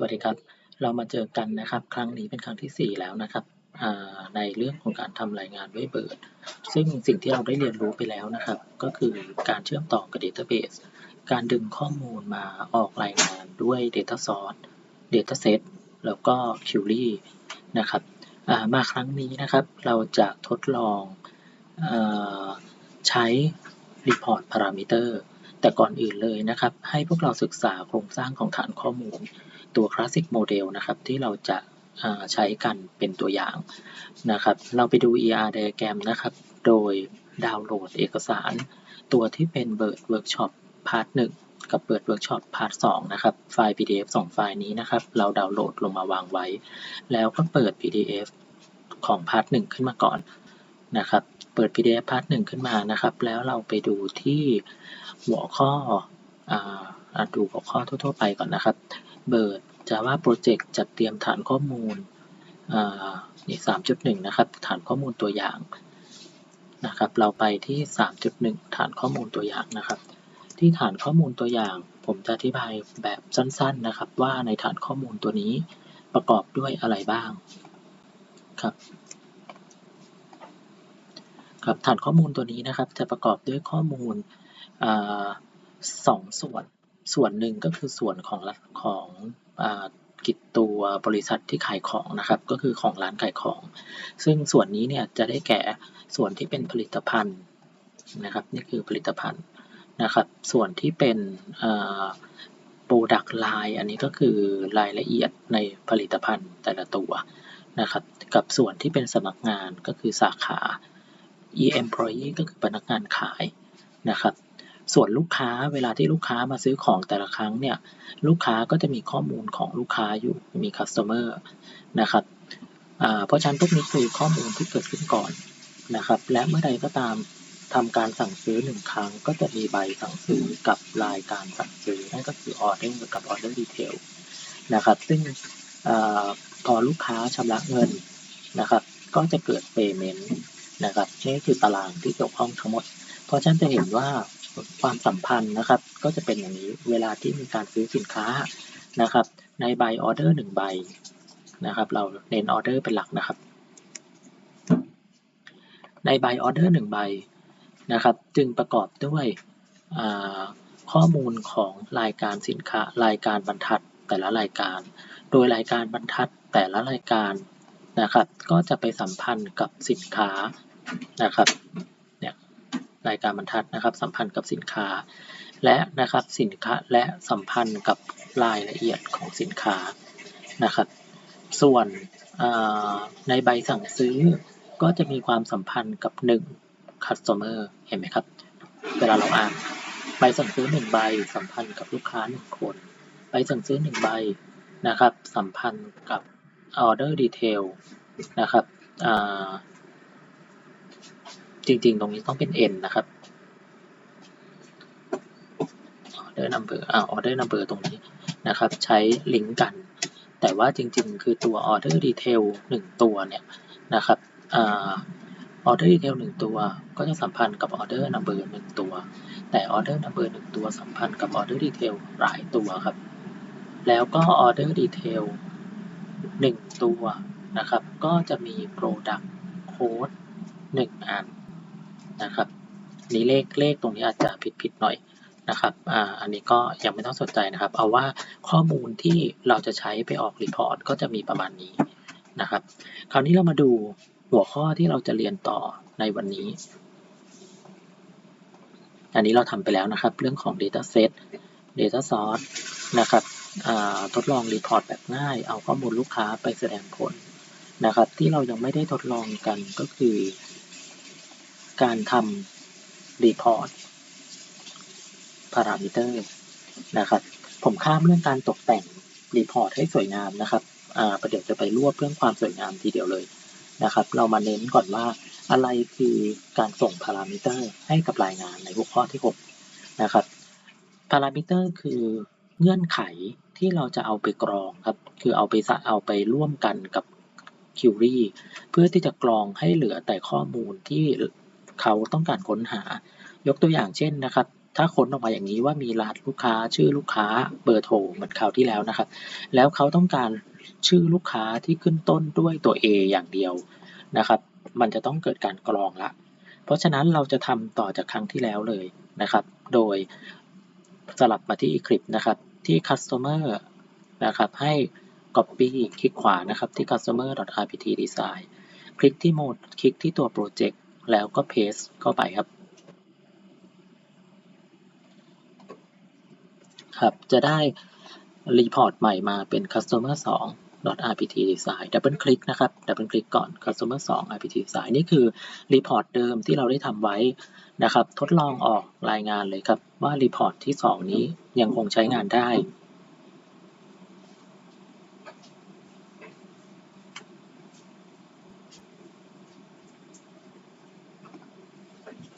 สวัสดีครับ เรามาเจอกันนะครับ ครั้งนี้เป็นครั้งที่ 4 แล้วนะครับในเรื่องของการทำรายงานด้วยเบิร์ดซึ่งสิ่งที่เราได้เรียนรู้ไปแล้วนะครับ ก็คือการเชื่อมต่อกับ Database การดึงข้อมูลมาออกรายงานด้วย Data Source Dataset แล้วก็ Query นะครับมาครั้งนี้นะครับ เราจะทดลองอใช้ Report Parameter แต่ก่อนอื่นเลยนะครับ ให้พวกเราศึกษาโครงสร้างของฐานข้อมูล ตัว Classic Model นะครับที่เราจะาใช้กันเป็นตัวอย่างนะครับ เราไปดู ER Diagram นะครับ โดยดาวน์โหลดเอกสาร ตัวที่เป็น Bird Workshop Part 1 กับ Bird Workshop Part 2 นะครับ ไฟล์ PDF 2 ไฟล์นี้นะครับ เราดาวน์โหลดลงมาวางไว้ แล้วก็เปิด PDF ของ Part 1 ขึ้นมาก่อนนะครับ เปิด PDF Part 1 ขึ้นมานะครับ แล้วเราไปดูที่หัวข้อออ่าดูหัวข้อทั่วๆไปก่อนนะครับเบิร์ด Java Project จัดเตรียมฐานข้อมูลอ่านี่3.1นะครับ ฐานข้อมูลตัวอย่างนะครับ เราไปที่ 3.1 ฐานข้อมูลตัวอย่างนะครับ ที่ฐานข้อมูลตัวอย่าง ผมจะอธิบายแบบสั้นๆนะครับ ว่าในฐานข้อมูลตัวนี้ประกอบด้วยอะไรบ้างครับครับฐานข้อมูลตัวนี้นะครับ จะประกอบด้วยข้อมูลอสองส่วนส่วนหนึ่งก็คือส่วนของของ กิจตัวบริษัทที่ขายของนะครับ ก็คือของร้านขายของ ซึ่งส่วนนี้เนี่ยจะได้แก่ส่วนที่เป็นผลิตภัณฑ์นะครับ นี่คือผลิตภัณฑ์นะครับ ส่วนที่เป็น Product Line อันนี้ก็คือรายละเอียดในผลิตภัณฑ์แต่ละตัวนะครับ กับส่วนที่เป็นสมัครงานก็คือสาขา e-employee ก็คือพนักงานขายนะครับ ส่วนลูกค้าเวลาที่ลูกค้ามาซื้อของแต่ละครั้งเนี่ยลูกค้าก็จะมีข้อมูลของลูกค้าอยู่มี customer นะครับเพราะฉะนั้นพวกนี้คือข้อมูลที่เกิดขึ้นก่อนนะครับ และเมื่อใดก็ตามทำการสั่งซื้อหนึ่งครั้ง ก็จะมีใบสั่งซื้อกับรายการสั่งซื้อนั่นก็คือ order กับ order detail นะครับ ซึ่งอพอลูกค้าชำระเงินนะครับ ก็จะเกิด payment นะครับนี่คือตารางที่เกี่ยวข้องทั้งหมด เพราะฉะนั้นจะเห็นว่า ความสัมพันธ์นะครับ ก็จะเป็นอย่างนี้เวลาที่มีการซื้อสินค้านะครับ ในใบออเดอร์หนึ่งใบนะครับ เราเน้นออเดอร์เป็นหลักนะครับ ในใบออเดอร์หนึ่งใบนะครับ จึงประกอบด้วยข้อมูลของรายการสินค้ารายการบรรทัดแต่ละรายการ โดยรายการบรรทัดแต่ละรายการนะครับ ก็จะไปสัมพันธ์กับสินค้านะครับ รายการบรรทัดนะครับ สัมพันธ์กับสินค้า และนะครับสินค้าและสัมพันธ์กับรายละเอียดของสินค้านะครับ ส่วนในใบสั่งซื้อก็จะมีความสัมพันธ์กับหนึ่ง customer เห็นไหมครับ เวลาเราอ่านใบสั่งซื้อหนึ่งใบสัมพันธ์กับลูกค้าหนึ่งคน ใบสั่งซื้อหนึ่งใบนะครับ สัมพันธ์กับ order detail นะครับ จริงๆ ตรงนี้ต้องเป็น n นะครับ order number อ่า order number ตรงนี้นะครับ ใช้ลิงก์กัน แต่ว่าจริงๆ คือตัว order detail หนึ่งตัวเนี่ยนะครับอ่า order detail หนึ่งตัวก็จะสัมพันธ์กับ order number หนึ่งตัว แต่ order number หนึ่งตัวสัมพันธ์กับ order detail หลายตัวครับ แล้วก็ order detail หนึ่งตัวนะครับ ก็จะมี product code หนึ่งอัน นะครับนี่เลขเลขตรงนี้อาจจะผิดผิดหน่อยนะครับอ่าอันนี้ก็ยังไม่ต้องสนใจนะครับ เอาว่าข้อมูลที่เราจะใช้ไปออกรีพอร์ตก็จะมีประมาณนี้นะครับ คราวนี้เรามาดูหัวข้อที่เราจะเรียนต่อในวันนี้ อันนี้เราทำไปแล้วนะครับ เรื่องของ Data Set Data Source นะครับทดลองรีพอร์ตแบบง่าย เอาข้อมูลลูกค้าไปแสดงผลนะครับ ที่เรายังไม่ได้ทดลองกันก็คือ การทำรีพอร์ต parameter นะครับ ผมข้ามเรื่องการตกแต่งรีพอร์ตให้สวยงามนะครับอ่าประเดี๋ยวจะไปรวบเรื่องความสวยงามทีเดียวเลยนะครับ เรามาเน้นก่อนว่าอะไรคือการส่งพารามิเตอร์ให้กับรายงานในหัวข้อที่6นะครับพารามิเตอร์คือเงื่อนไขที่เราจะเอาไปกรองครับ คือเอาไปสะเอาไปร่วมกันกับ query เพื่อที่จะกรองให้เหลือแต่ข้อมูลที่ เขาต้องการค้นหา ยกตัวอย่างเช่นนะครับ ถ้าค้นออกมาอย่างนี้ว่ามีรหัสลูกค้า ชื่อลูกค้า เบอร์โทรเหมือนคราวที่แล้วนะครับ แล้วเขาต้องการชื่อลูกค้าที่ขึ้นต้นด้วยตัว A อย่างเดียวนะครับ มันจะต้องเกิดการกรองละ เพราะฉะนั้นเราจะทำต่อจากครั้งที่แล้วเลยนะครับ โดยสลับมาที่ Eclipse นะครับ ที่ customer นะครับให้ copy คลิกขวานะครับที่ customer.rpt design คลิกที่โหมด คลิกที่ตัวโปรเจกต์ แล้วก็ paste เข้าไปครับ ครับ จะได้รีพอร์ตใหม่มาเป็น customer 2 rpt design ดับเบิลคลิกนะครับ ดับเบิลคลิกก่อน customer 2 rpt design นี่คือรีพอร์ตเดิมที่เราได้ทำไว้นะครับ ทดลองออกรายงานเลยครับว่ารีพอร์ตที่ 2 นี้ยังคงใช้งานได้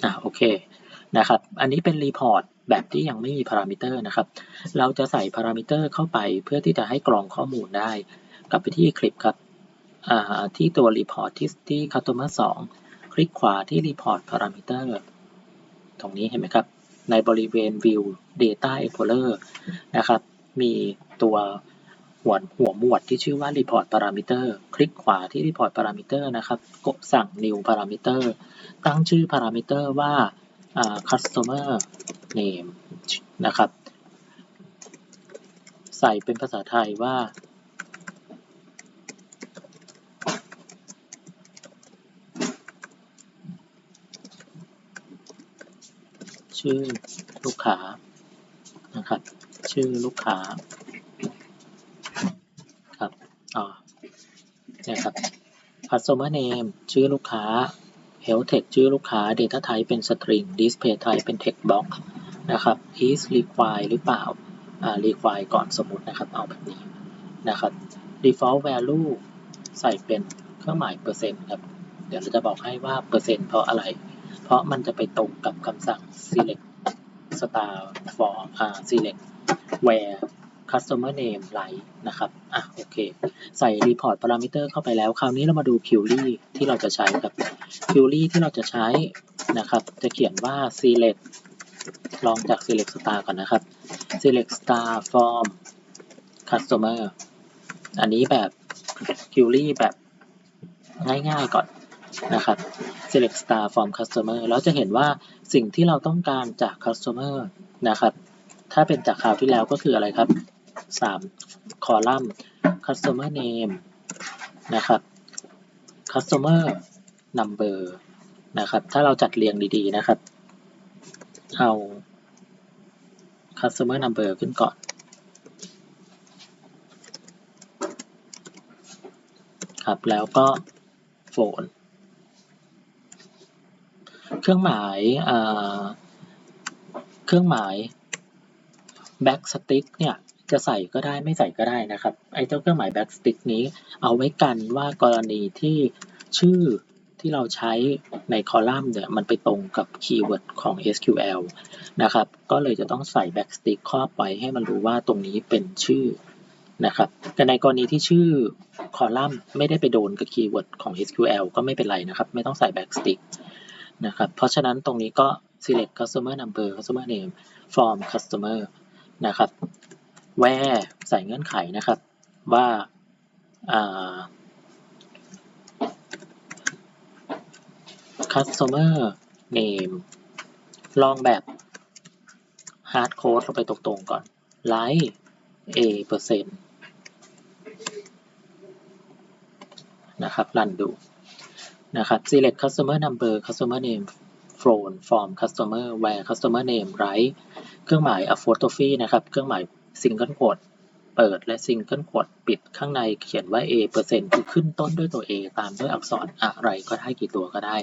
อ่าโอ เคนะครับ อันนี้เป็นรีพอร์ตแบบที่ยังไม่มีพารามิเตอร์นะครับ เราจะใส่พารามิเตอร์เข้าไปเพื่อที่จะให้กรองข้อมูลได้ กลับไปที่คลิปครับที่ตัวรีพอร์ตที่ที่ customer 2 คลิกขวาที่รีพอร์ตพารามิเตอร์ตรงนี้เห็นไหมครับ ในบริเวณ view data explorer นะครับ มีตัว หัวหัวหมวดที่ชื่อว่า report parameter คลิกขวาที่ report parameter นะครับ กดสั่ง new parameter ตั้งชื่อ parameter ว่าอ่า customer name นะครับ ใส่เป็นภาษาไทยว่า ชื่อลูกค้านะครับ ชื่อลูกค้า อ๋อนี่ครับ customer name ชื่อลูกค้า health tech ชื่อลูกค้า data type เป็น string display type เป็น text box นะครับ is require หรือเปล่า อ่า require ก่อนสมมุตินะครับ เอาแบบนี้นะครับ default value ใส่เป็นเครื่องหมายเปอร์เซ็นต์ครับ เดี๋ยวเราจะบอกให้ว่าเปอร์เซ็นต์เพราะอะไร เพราะมันจะไปตรงกับคำสั่ง select star for อ่า select where customer name ไลท์นะครับอะโอเค ใส่ report parameter เข้าไปแล้ว คราวนี้เรามาดู query ที่เราจะใช้ครับ query ที่เราจะใช้นะครับ จะเขียนว่า select ลองจาก select star ก่อนนะครับ select star from customer อันนี้แบบ query แบบง่ายๆก่อนนะครับ select star from customer แล้วจะเห็นว่าสิ่งที่เราต้องการจาก customer นะครับ ถ้าเป็นจากคราวที่แล้วก็คืออะไรครับ 3 คอลัมน์ customer name นะครับ customer number นะครับ ถ้าเราจัดเรียงดีๆนะครับ เอา customer number ขึ้นก่อนครับ แล้วก็โฟน เครื่องหมายเครื่องหมาย backstick เนี่ย จะใส่ก็ได้ไม่ใส่ก็ได้นะครับ ไอ้เจ้าเครื่องหมาย backstick นี้เอาไว้กันว่ากรณีที่ชื่อที่เราใช้ในคอลัมน์เนี่ยมันไปตรงกับคีย์เวิร์ดของ SQL นะครับ ก็เลยจะต้องใส่ backstick ครอบไว้ให้มันรู้ว่าตรงนี้เป็นชื่อนะครับ แต่ในกรณีที่ชื่อคอลัมน์ไม่ได้ไปโดนกับคีย์เวิร์ดของ SQL ก็ไม่เป็นไรนะครับ ไม่ต้องใส่ backstick นะครับ เพราะฉะนั้นตรงนี้ก็ select customer number customer name from customer นะครับ where ใส่เงื่อนไขนะครับ ว่าอ่า customer name ลองแบบ hard code ลงไปตรงๆก่อน like a เปอร์เซ็นต์นะครับ รันดูนะครับ select customer number customer name from from customer where customer name right เครื่องหมาย apostrophe นะครับ เครื่องหมาย single quote เปิดและ single quote ปิดข้างในเขียนว่า a เปอร์เซ็นต์คือขึ้นต้นด้วยตัว a ตามด้วยอักษรอะไรก็ได้กี่ตัวก็ได้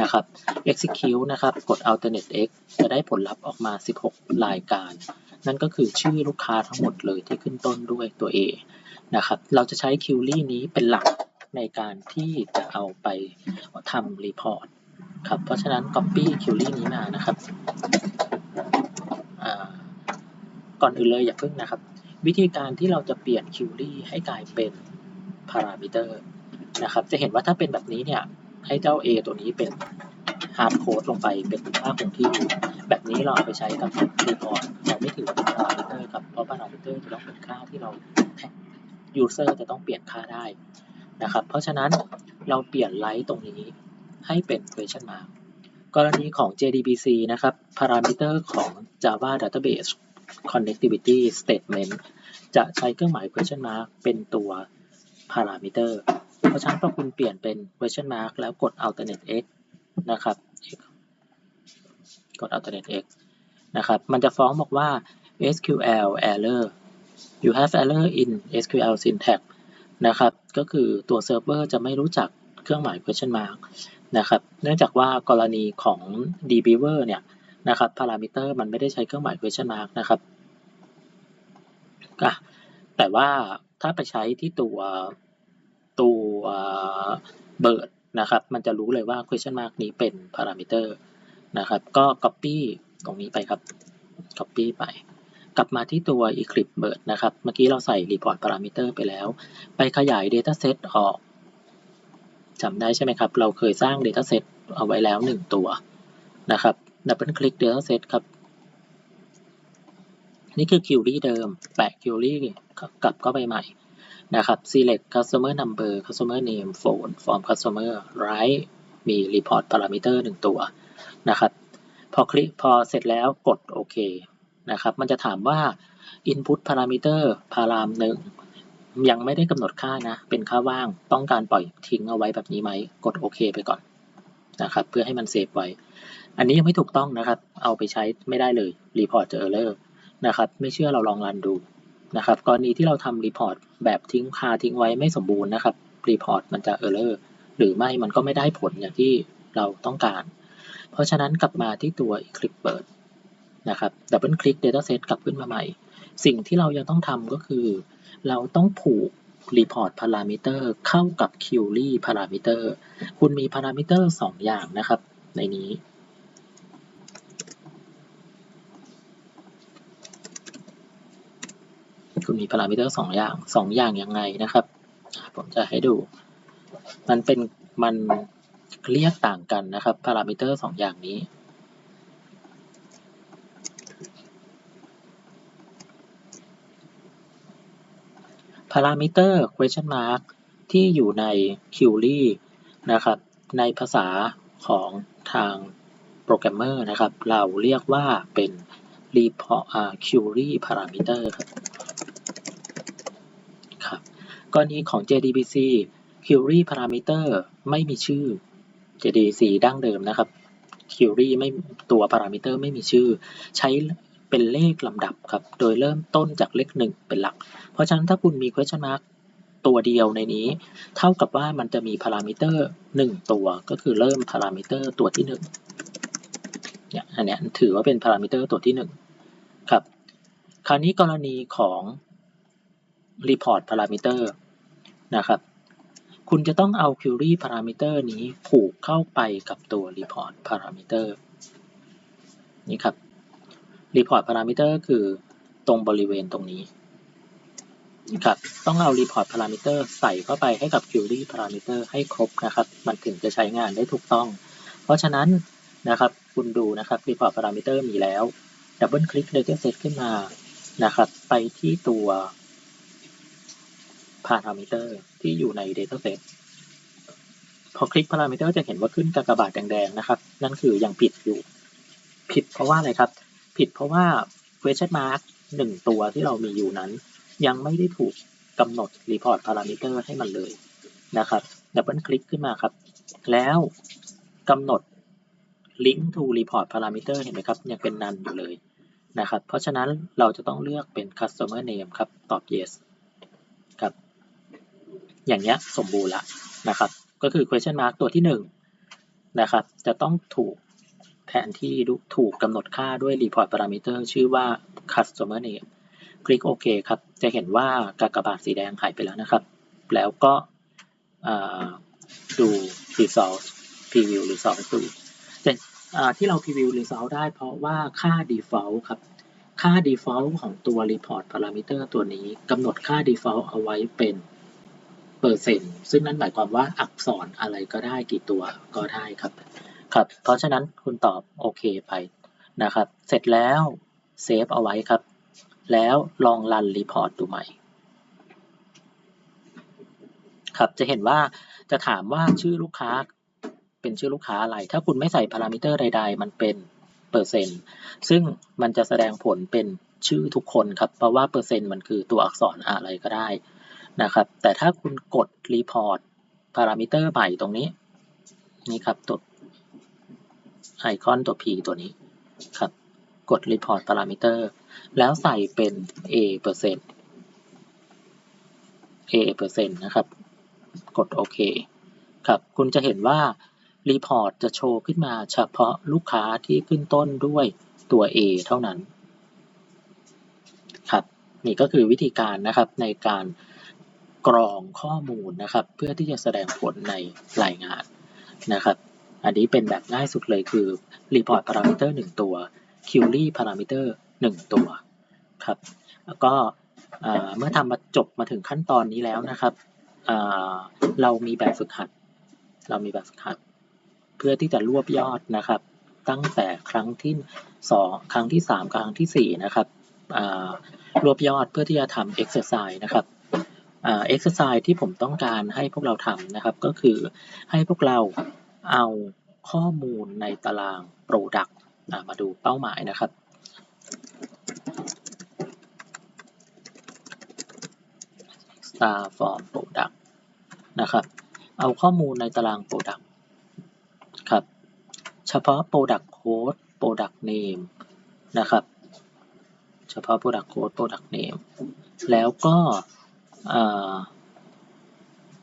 นะครับ execute นะครับ กด alternate x จะได้ผลลัพธ์ออกมา 16 รายการ นั่นก็คือชื่อลูกค้าทั้งหมดเลยที่ขึ้นต้นด้วยตัว a นะครับ เราจะใช้ query นี้เป็นหลักในการที่จะเอาไปทำ report ครับ เพราะฉะนั้น copy query นี้มานะครับอ่า ก่อนอื่นเลยอย่าเพิ่งนะครับ วิธีการที่เราจะเปลี่ยน query ให้กลายเป็น parameter นะครับ จะเห็นว่าถ้าเป็นแบบนี้เนี่ย ให้เจ้า a ตัวนี้เป็น hard code ลงไปเป็นค่าคงที่ แบบนี้เราเอาไปใช้กับ report เราไม่ถือว่าเป็น parameter ครับ เพราะ parameter จะต้องเป็นค่าที่เรา user จะต้องเปลี่ยนค่าได้นะครับ เพราะฉะนั้นเราเปลี่ยน light ตรงนี้ให้เป็น question mark กรณีของ JDBC นะครับ parameter ของ Java Database Connectivity Statement จะใช้เครื่องหมาย question mark เป็นตัว parameter เพราะฉะนั้นพอคุณเปลี่ยนเป็น question mark แล้วกด alternate x นะครับ กด alternate x นะครับ มันจะฟ้องบอกว่า SQL error you have error in SQL syntax นะครับ ก็คือตัวเซิร์ฟเวอร์จะไม่รู้จักเครื่องหมาย question mark นะครับ เนื่องจากว่ากรณีของ dbeaver เนี่ย นะครับ parameter มันไม่ได้ใช้เครื่องหมาย question mark นะครับแต่ว่าถ้าไปใช้ที่ตัวตัวเบิร์ดนะครับ มันจะรู้เลยว่า question mark นี้เป็น parameter นะครับ ก็ copy ตรงนี้ไปครับ copy ไป กลับมาที่ตัว eclipse bird นะครับ เมื่อกี้เราใส่ report parameter ไปแล้ว ไปขยาย dataset ออกจำได้ใช่ไหมครับ เราเคยสร้าง dataset เอาไว้แล้ว 1 ตัวนะครับ double click dataset ครับ นี่คือ query เดิม แปะ query กลับเข้าไปใหม่นะครับ select customer number customer name phone from customer right มี report parameter 1ตัวนะครับ พอคลิกพอเสร็จแล้วกดโอเคนะครับ มันจะถามว่า input parameter พารามหนึ่งยังไม่ได้กำหนดค่านะ เป็นค่าว่าง ต้องการปล่อยทิ้งเอาไว้แบบนี้ไหม กดโอเคไปก่อนนะครับ เพื่อให้มันเซฟไว้ อันนี้ยังไม่ถูกต้องนะครับ เอาไปใช้ไม่ได้เลย report จะ error นะครับ ไม่เชื่อเราลองรันดูนะครับ กรณีที่เราทำ report แบบทิ้งคาทิ้งไว้ไม่สมบูรณ์นะครับ report มันจะ error หรือไม่มันก็ไม่ได้ผลอย่างที่เราต้องการ เพราะฉะนั้นกลับมาที่ตัว Eclipse เปิดนะครับดับเบิลคลิก dataset กลับขึ้นมาใหม่ สิ่งที่เรายังต้องทำก็คือ เราต้องผูก report parameter เข้ากับ query parameter คุณมี parameter 2 อย่างนะครับ ในนี้ คุณมี parameter 2อย่าง2อย่างยังไงนะครับ ผมจะให้ดู มันเป็นมันเรียกต่างกันนะครับ parameter 2อย่างนี้ parameter question mark ที่อยู่ใน query นะครับ ในภาษาของทางโปรแกรมเมอร์นะครับ เราเรียกว่าเป็น report query parameter ครับ กรณีของ JDBC query parameter ไม่มีชื่อ JDBC ดั้งเดิมนะครับ query ไม่ตัว parameter ไม่มีชื่อ ใช้เป็นเลขลำดับครับ โดยเริ่มต้นจากเลขหนึ่งเป็นหลัก เพราะฉะนั้นถ้าคุณมี question mark ตัวเดียวในนี้ เท่ากับว่ามันจะมี parameter หนึ่งตัว ก็คือเริ่ม parameter ตัวที่หนึ่งเนี่ยอันนี้ถือว่าเป็น parameter ตัวที่หนึ่งครับ คราวนี้กรณีของ report parameter นะครับ คุณจะต้องเอา query parameter นี้ผูกเข้าไปกับตัว report parameter นี่ครับ report parameter คือตรงบริเวณตรงนี้ครับต้องเอา report parameter ใส่เข้าไปให้กับ query parameter ให้ครบนะครับ มันถึงจะใช้งานได้ถูกต้อง เพราะฉะนั้นนะครับ คุณดูนะครับ report parameter มีแล้ว ดับเบิลคลิก dataset ขึ้นมานะครับ ไปที่ตัว parameter ที่อยู่ใน dataset พอคลิก parameter จะเห็นว่าขึ้นกากบาทแดงๆนะครับ นั่นคือยังผิดอยู่ ผิดเพราะว่าอะไรครับ ผิดเพราะว่า question mark หนึ่งตัวที่เรามีอยู่นั้น ยังไม่ได้ถูกกำหนด report parameter ให้มันเลยนะครับดับเบิลคลิกขึ้นมาครับ แล้วกำหนด link to report parameter เห็นไหมครับ ยังเป็น none อยู่เลยนะครับ เพราะฉะนั้นเราจะต้องเลือกเป็น customer name ครับ ตอบ yes อย่างเงี้ยสมบูรณ์ละนะครับ ก็คือ question mark ตัวที่หนึ่งนะครับ จะต้องถูกแทนที่ถูกกำหนดค่าด้วย report parameter ชื่อว่า customer name คลิกโอเคครับ จะเห็นว่ากากบาทสีแดงหายไปแล้วนะครับ แล้วก็ดู result preview result ดูแต่ที่เรา preview result ได้เพราะว่าค่า default ครับ ค่า default ของตัว report parameter ตัวนี้กำหนดค่า default เอาไว้เป็น เปอร์เซ็นต์ซึ่งนั่นหมายความว่าอักษรอะไรก็ได้กี่ตัวก็ได้ครับครับ เพราะฉะนั้นคุณตอบโอเคไปนะครับ เสร็จแล้วเซฟเอาไว้ครับ แล้วลองรันรีพอร์ตดูใหม่ครับจะเห็นว่าจะถามว่าชื่อลูกค้าเป็นชื่อลูกค้าอะไร ถ้าคุณไม่ใส่พารามิเตอร์ใด ๆ มันเป็นเปอร์เซ็นต์ซึ่งมันจะแสดงผลเป็นชื่อทุกคนครับ เพราะว่าเปอร์เซ็นต์มันคือตัวอักษรอะไรก็ได้ นะครับ แต่ถ้าคุณกดรีพอร์ตพารามิเตอร์ใหม่ตรงนี้ นี่ครับตัวไอคอนตัว P ตัวนี้ครับ กด Report Parameter แล้วใส่เป็น A เปอร์เซ็นต์ A เปอร์เซ็นต์นะครับ กดโอเคครับ คุณจะเห็นว่า Report จะโชว์ขึ้นมาเฉพาะลูกค้าที่ขึ้นต้นด้วยตัว A เท่านั้น ครับ นี่ก็คือวิธีการนะครับในการ กรองข้อมูลนะครับ เพื่อที่จะแสดงผลในรายงานนะครับ อันนี้เป็นแบบง่ายสุดเลยคือ Report Parameter 1 ตัว Query Parameter 1 ตัวครับแล้วก็เมื่อทำมาจบมาถึงขั้นตอนนี้แล้วนะครับเเรามีแบบฝึกหัด เรามีแบบฝึกหัด เพื่อที่จะรวบยอดนะครับ ตั้งแต่ครั้งที่สองครั้งที่สามครั้งที่สี่นะครับรวบยอดเพื่อที่จะทำ exercise นะครับ อ่า exercise ที่ผมต้องการให้พวกเราทำนะครับ ก็คือให้พวกเราเอาข้อมูลในตาราง Product มาดูเป้าหมายนะครับ star form product นะครับ เอาข้อมูลในตาราง product ครับ เฉพาะ product code product name นะครับ เฉพาะ product code product name แล้วก็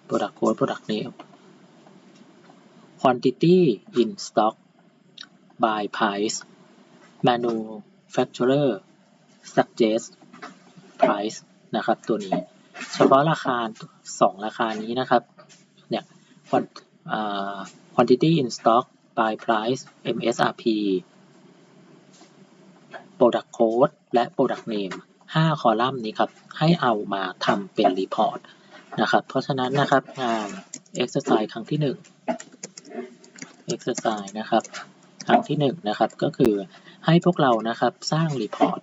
product code product name quantity in stock by price manufacturer suggest price นะครับ ตัวนี้ เฉพาะราคาสองราคานี้นะครับ เนี่ย quantity in stock by price MSRP product code และ product name 5 คอลัมน์นี้ครับให้เอามาทำเป็น report นะครับเพราะฉะนั้นนะครับงาน exercise ครั้งที่ 1 exercise นะครับครั้งที่1นะครับก็คือให้พวกเรานะครับสร้าง report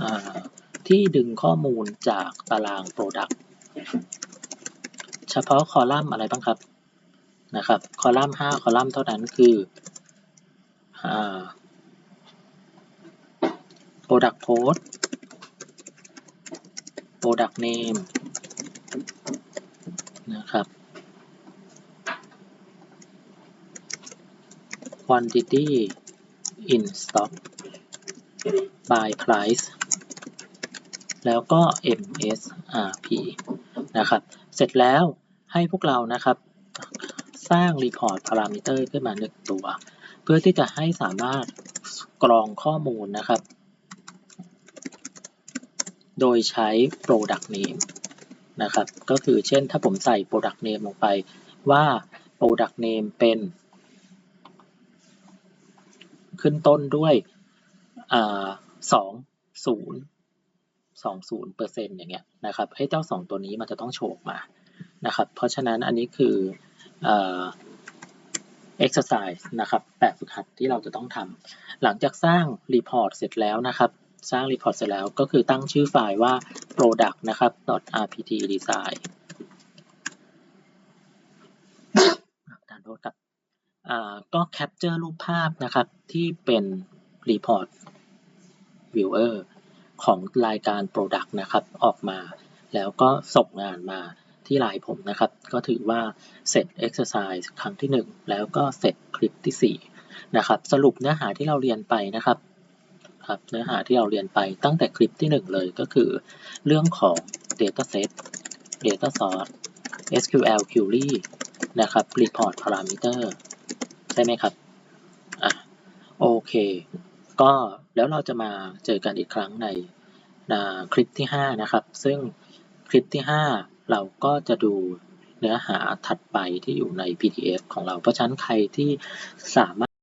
อ่าที่ดึงข้อมูลจากตาราง Product เฉพาะคอลัมน์อะไรบ้างครับ นะครับ คอลัมน์ 5 คอลัมน์เท่านั้นคืออ่า Product Code Product Name นะครับ Quantity in Stock by Price แล้วก็ MSRP นะครับ เสร็จแล้วให้พวกเรานะครับ สร้าง Report Parameter ขึ้นมาหนึ่งตัว เพื่อที่จะให้สามารถกรองข้อมูลนะครับ โดยใช้ Product Name นะครับ ก็คือเช่นถ้าผมใส่ Product Name ลงไปว่า Product Name เป็น ขึ้นต้นด้วยสองศูนย์สองศูนย์เปอร์เซ็นต์อย่างเงี้ยนะครับให้เจ้าสองตัวนี้มันจะต้องโชกมานะครับ เพราะฉะนั้นอันนี้คือ เอ่อ exercise นะครับแบบฝึกหัดที่เราจะต้องทำหลังจากสร้าง report เสร็จแล้วนะครับ สร้าง report เสร็จแล้วก็คือตั้งชื่อไฟล์ว่า product นะครับ .rpt design ทานโทษครับก็ capture รูปภาพนะครับที่เป็น report viewer ของรายการ product นะครับออกมาแล้วก็ส่งงานมา ที่ไลน์ผมนะครับ ก็ถือว่าเสร็จ exercise ครั้งที่ 1 แล้วก็เสร็จคลิปที่ 4 นะครับ สรุปเนื้อหาที่เราเรียนไปนะครับครับเนื้อหาที่เราเรียนไปตั้งแต่คลิปที่ 1 เลยก็คือ เรื่องของ dataset data source SQL query นะครับ report parameter ใช่ไหมครับอะโอเค ก็แล้วเราจะมาเจอกันอีกครั้งในคลิปที่ 5 นะครับ ซึ่งคลิปที่ 5 เราก็จะดูเนื้อหาถัดไปที่อยู่ใน PDF ของเรา เพราะฉะนั้นใครที่สามารถ